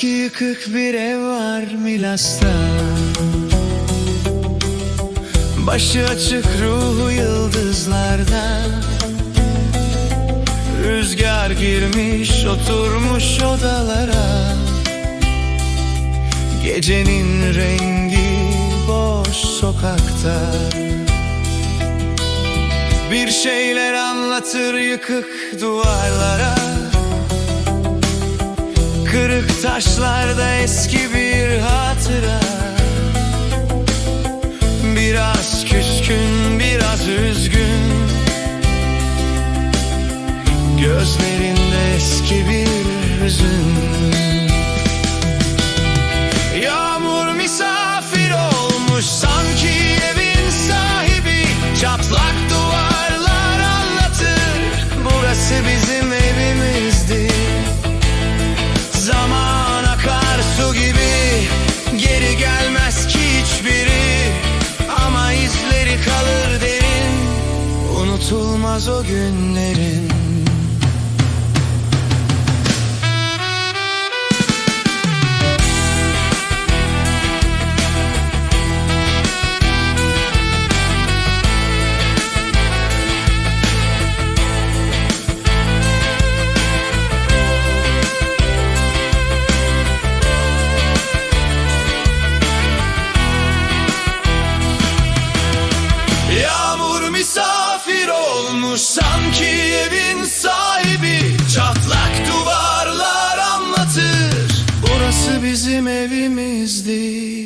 Küçük bir ev var Milas'ta. Başı açık ruhu yıldızlarda. Rüzgar girmiş oturmuş odalara. Gecenin rengi boş sokakta. Bir şeyler anlatır yıkık duvarlara taşlarda eski bir hatıra Unutulmaz o günlerin olmuş sanki evin sahibi. Çatlak duvarlar anlatır. Burası bizim evimizdi.